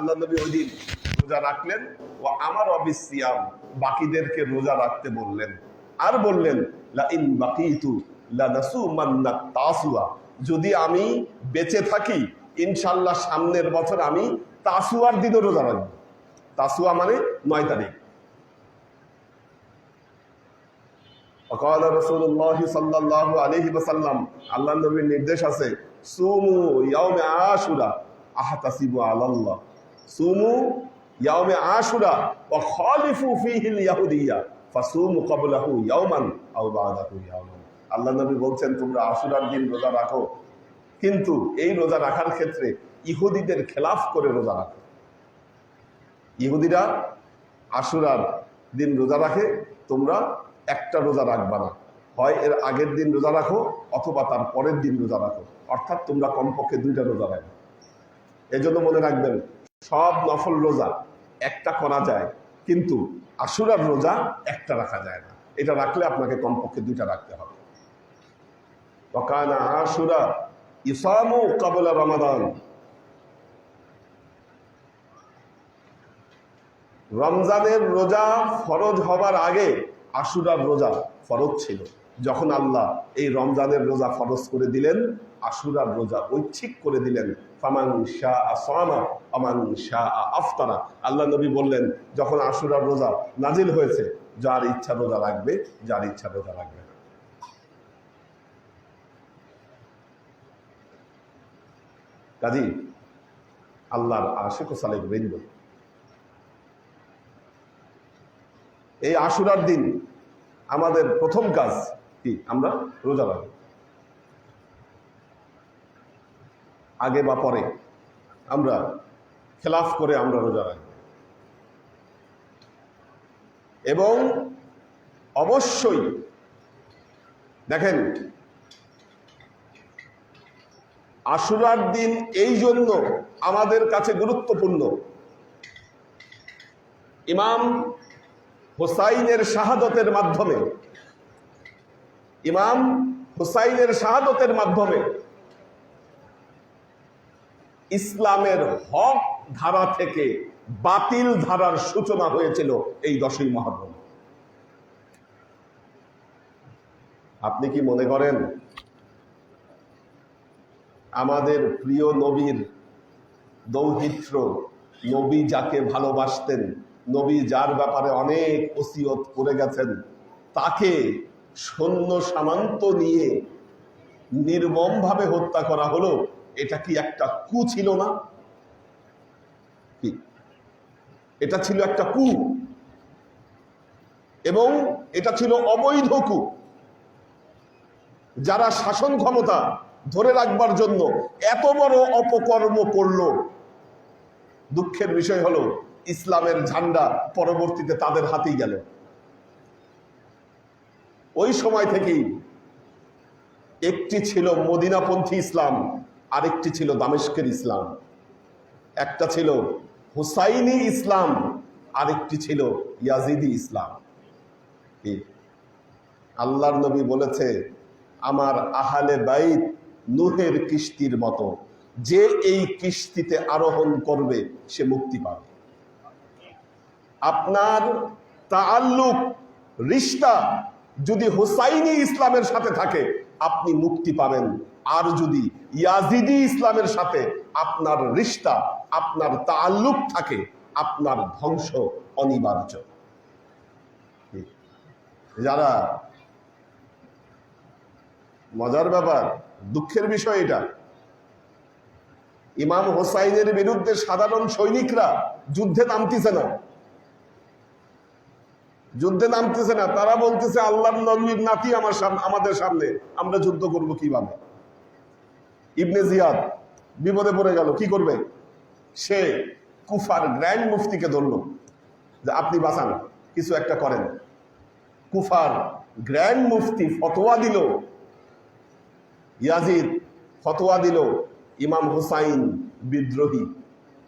আল্লাহ নবী ওই দিন রোজা রাখলেন ও আমার অবিসিয়াম বাকিদেরকে রোজা রাখতে বললেন। আর বললেন যদি আমি বেঁচে থাকি ইনশাল্লাহ সামনের বছর আমি তাসুয়ার দিনও রোজা রাখব। তাসুয়া মানে নয় তারিখ। অকাল আল্লাহ নবীর নির্দেশ আছে, সুমু সুমু ইয়াউমে আশুরা ও খালিফু ফিহিল ইয়াহুদিয়া, ফাসুমু ক্বাবলাহু ইয়াওমান আও বাদাহু ইয়াওমান। আল্লাহ নবী বলছেন, তোমরা আশুরার দিন রোজা রাখো, কিন্তু এই রোজা রাখার ক্ষেত্রে ইহুদিদের খেলাফ করে রোজা রাখো। ইহুদিরা আশুরার দিন রোজা রাখে, তোমরা একটা রোজা রাখবা না। হয় এর আগের দিন রোজা রাখো, অথবা তার পরের দিন রোজা রাখো। অর্থাৎ তোমরা কমপক্ষে দুইটা রোজা রাখো। এজন্য মনে রাখবেন সব নফল রোজা একটা করা যায়, কিন্তু আশুরার রোজা একটা রাখা যায় না। এটা রাখলে আপনাকে কমপক্ষে দুইটা রাখতে হবে। ওকানা আশুরা ইসামু কাবলা রমাদান। রমজানের রোজা ফরজ হবার আগে আশুরার রোজা ফরজ ছিল। যখন আল্লাহ এই রমজানের রোজা ফরজ করে দিলেন, আশুরার রোজা ঐচ্ছিক করে দিলেন আল্লাহ নবী বললেন, যখন আশুরার রোজা নাজিল হয়েছে, যার ইচ্ছা রোজা রাখবে, যার ইচ্ছা রোজা রাখবে। কাজী, আল্লাহর আশেক সালেক বৃন্দ। এই আশুরার দিন আমাদের প্রথম কাজ কি? আমরা রোজা রাখব। আগে বা পরে আমরা খেলাফ করে আমরা রোজা রাখব। এবং অবশ্যই দেখেন, আশুরার দিন এই জন্য আমাদের কাছে গুরুত্বপূর্ণ। ইমাম হোসাইনের শাহাদতের মাধ্যমে, ইমাম হোসাইনের শাহাদতের মাধ্যমে ইসলামের হক ধারা থেকে বাতিল ধারার সূচনা হয়েছিল এই দশই মহরম। আপনি কি মনে করেন আমাদের প্রিয় নবীর দৌহিত্র, নবী যাকে ভালোবাসতেন, নবী যার ব্যাপারে অনেক ওসিয়ত করে গেছেন, তাকে সৈন্য সামান্ত নিয়ে নির্মমভাবে হত্যা করা হলো? এটা কি একটা কু ছিল না? এটা ছিল একটা কু। এবং এটা ছিল অবৈধ কু। যারা শাসন ক্ষমতা ধরে রাখবার জন্য এত বড় অপকর্ম করল, দুঃখের বিষয় হলো, ইসলামের ঝান্ডা পরবর্তীতে তাদের হাতেই গেল। ওই সময় থেকেই একটি ছিল মদিনাপন্থী ইসলাম আরেকটি ছিল দামেস্কের ইসলাম। একটা ছিল হুসাইনি ইসলাম, আরেকটি ছিল ইয়াজিদি ইসলাম। আল্লাহর নবী বলেছে, আমার আহালে বাইত নুহের কিস্তির মতো, যে এই কিস্তিতে আরোহণ করবে, সে মুক্তি পাবে। আপনার তাল্লুক রিস্তা যদি হুসাইনি ইসলামের সাথে থাকে, আপনি মুক্তি পাবেন। আর যদি ইয়াজিদি ইসলামের সাথে আপনার রিস্তা আপনার তাল্লুক থাকে, আপনার ধ্বংস অনিবার্য। যারা মজার ব্যাপার, দুঃখের বিষয় এটা। ইমাম হোসাইনের বিরুদ্ধে সাধারণ সৈনিকরা যুদ্ধে নামতেছে না। যুদ্ধে নামতেছে না। তারা বলতেছে আল্লাহ নবীর নাতি আমার আমাদের সামনে, আমরা যুদ্ধ করব কীভাবে? ইবনে জিয়াদ বিপদে পড়ে গেল, কি করবে? সে কুফার গ্র্যান্ড মুফতিকে ধরল, যে আপনি বাঁচান, কিছু একটা করেন। কুফার গ্র্যান্ড মুফতি ফতোয়া দিল, ইয়াজিদ ফতোয়া দিল, ইমাম হুসাইন বিদ্রোহী,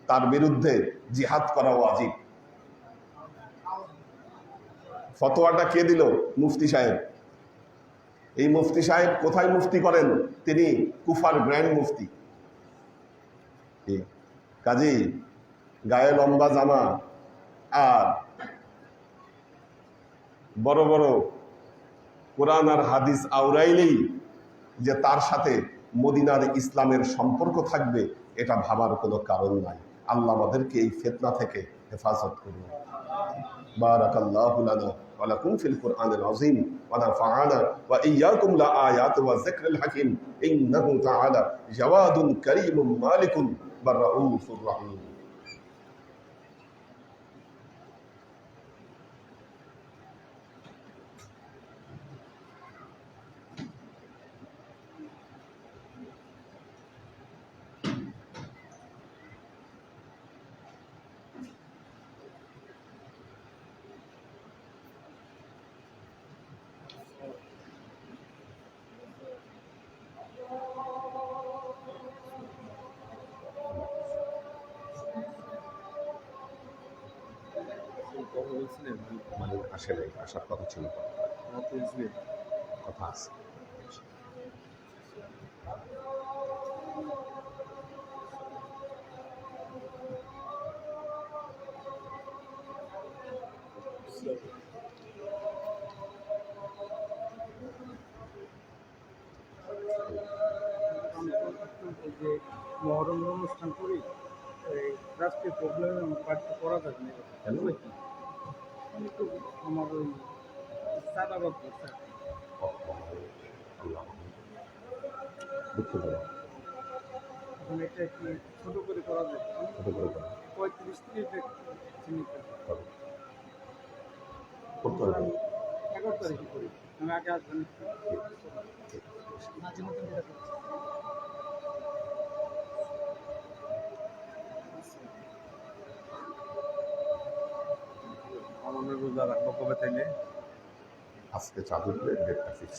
তার বিরুদ্ধে জিহাদ করা ওয়াজিব। ফতোয়াটা কে দিল? মুফতি সাহেব। এই মুফতি সাহেব কোথায় মুফতি করেন? তিনি কুফার গ্র্যান্ড মুফতি। কাজী, গায়ে লম্বা জামা আর বড় বড় কোরআন আর হাদিস আওরাইলেই যে তার সাথে মদিনার ইসলামের সম্পর্ক থাকবে, এটা ভাবার কোনো কারণ নাই। আল্লাহ আমাদেরকে এই ফেতনা থেকে হেফাজত করুন। بارك الله لنا ولكم في القرآن العظيم ونفعنا وإياكم لآيات والذكر الحكيم إنه تعالى جواد كريم مالك بل رؤوف رحيم. আসার কথা ছিল। কথা আছে। মহরম অনুষ্ঠান করি রাষ্ট্রীয় প্রবলেম কাজটা করা যাবে না। এটা কি ছোট করে করা এগারো তারিখে করি আমি আগে আসবেন আমাদের রোজা রাখব থেকে? আজকে চাঁদ উঠলে ডেটটা ফিক্স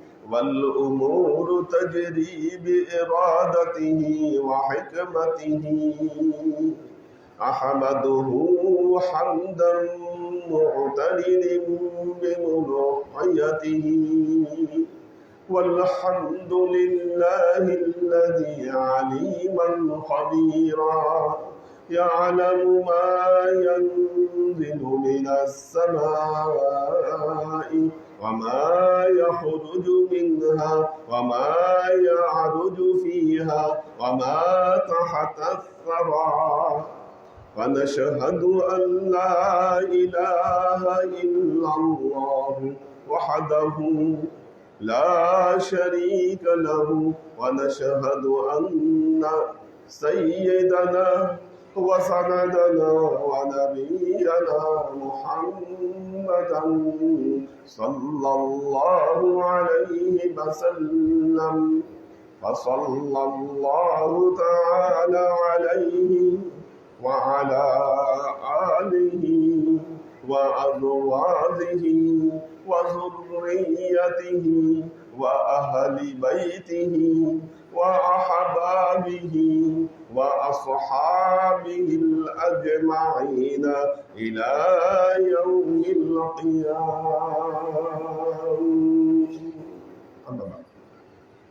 والأمور تجري بإرادته وحكمته. أحمده حمدا معتدل بمضحيته والحمد لله الذي عليما خبيرا يعلم ما ينزل من السماء وما يخرج منها وما يعرج فيها وما تحت الثرى. ونشهد أن لا إله إلا الله وحده لا شريك له. ونشهد أن سيدنا وسندنا ونبينا محمدا صلى الله عليه وسلم. فصلى الله تعالى عليه وعلى آله وأزواجه وذريته وأهل بيته وأحبابه وأصحابه الأجمعين إلى يوم القيامة.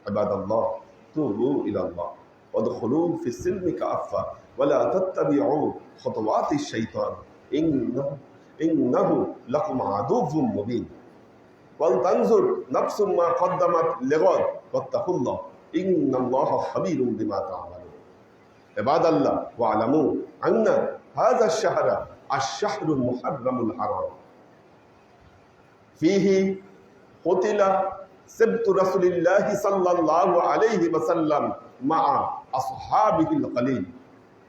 عباد الله توبوا إلى الله. وادخلوا في السلم كأفة. ولا تتبعوا خطوات الشيطان. إنه إنه لكم عدو مبين. ولتنظر نفس ما قدمت لغد واتقوا الله إن الله خبير بما تعملون عباد الله واعلموا أن هذا الشهر الشهر المحرم الحرام فيه قتل سبت رسول الله صلى الله عليه وسلم مع أصحابه القليل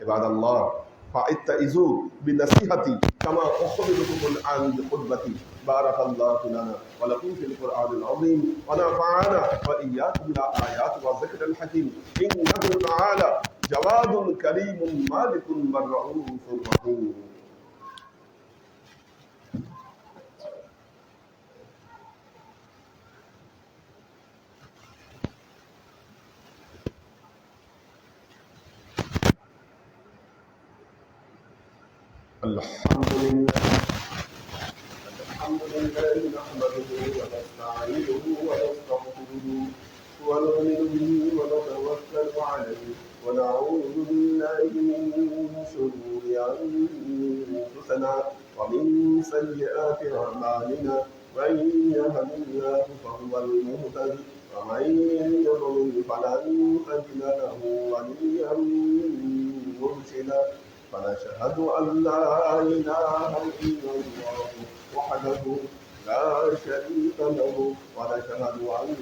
عباد الله فاتئذوا بنصيحتي كما أخبركم الآن بخطبتي بارك الله لنا ولكم في القرآن العظيم ونفعنا وإياكم بالآيات والذكر الحكيم. إنه تعالى جواد كريم مالك من رؤوف رحيم. الحمد لله. الحمد لله نحمده ونستعينه ونستغفره ونؤمن به ونتوكل عليه ونعوذ بالله من شرور أنفسنا ومن سيئات أعمالنا. من يهد الله فهو المهتد ومن يضلل فلن تجد له وليا مرشدا. فنشهد أن لا إله إلا الله وحده لا شريك له ونشهد أن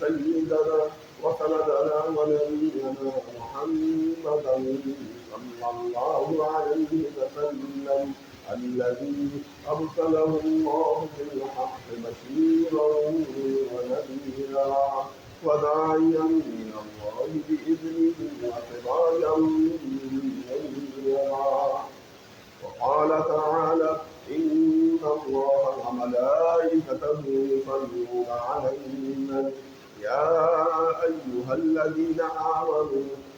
سيدنا وسندنا ونبينا محمدا صلى الله عليه وسلم الذي أرسله الله بالحق بشيرا ونذيرا وداعيا من الله بإذنه وسراجا منيرا وقال تعالى إن الله وملائكته يصلون على النبي. يا أيها الذين آمنوا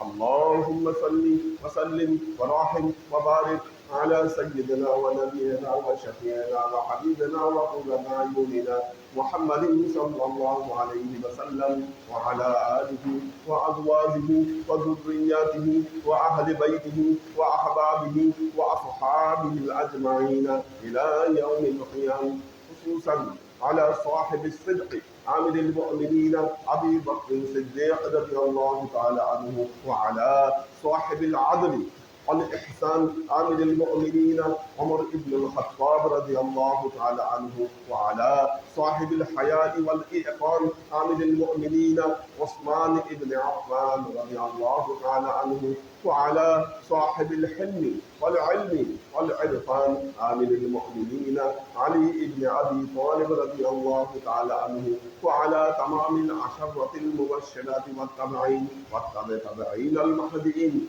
اللهم صل وسلم ورحم وبارك على سيدنا ونبينا وشفيعنا وحبيبنا وقرة أعيننا محمد صلى الله عليه وسلم وعلى آله وأزواجه وذرياته وأهل بيته وأحبابه وأصحابه الأجمعين إلى يوم القيامة خصوصا على صاحب الصدق عامل المؤمنين أبي بكر الصديق رضي الله تعالى عنه وعلى صاحب العدل. والإحسان عامل المؤمنين عمر بن الخطاب رضي الله تعالى عنه وعلى صاحب الحياء والإيقان عامل المؤمنين عثمان بن عفان رضي الله تعالى عنه وعلى صاحب الحلم والعلم والعرفان عامل المؤمنين علي بن أبي طالب رضي الله تعالى عنه وعلى تمام العشرة المبشرات والتابعين والتابعين المهديين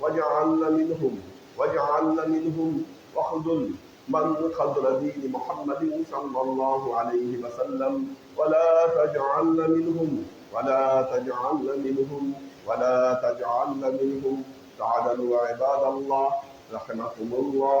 واجعلنا منهم واجعلنا منهم واخذل من خذل دين محمد صلى الله عليه وسلم. ولا تجعلنا منهم ولا تجعلنا منهم ولا تجعلنا منهم. تعالوا عباد الله رحمكم الله.